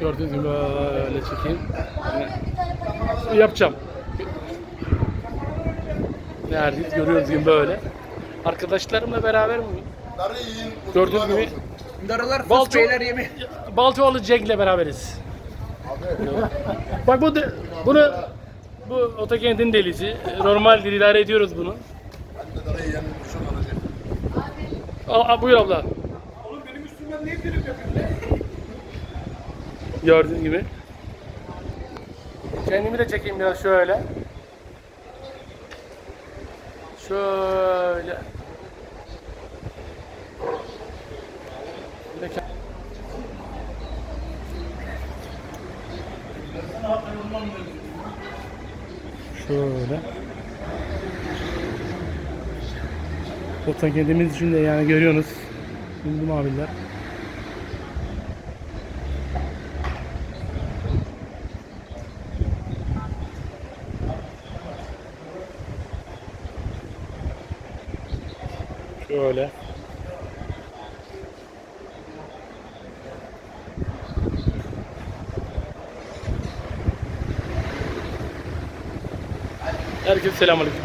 Gördüğünüz gibi böyle çekeyim. Yani yapacağım. Neredeyiz? Görüyoruz gibi böyle. Arkadaşlarımla beraber mi? Gördüğünüz gibi Darılar Balço- beyler yemi. Balçoğlu Cenk'le beraberiz. Bak bu de, bunu bu otokentin delisi. Normal değil idare ediyoruz bunu. Al, al, buyur abla. Oğlum benim üstümden niye film yapıyorsun? Gördüğün gibi. Kendimi de çekeyim biraz şöyle. Şöyle. Şöyle. Otogedimiz için de yani görüyorsunuz. Bizim abiler. Şöyle. Herkese selamünaleyküm.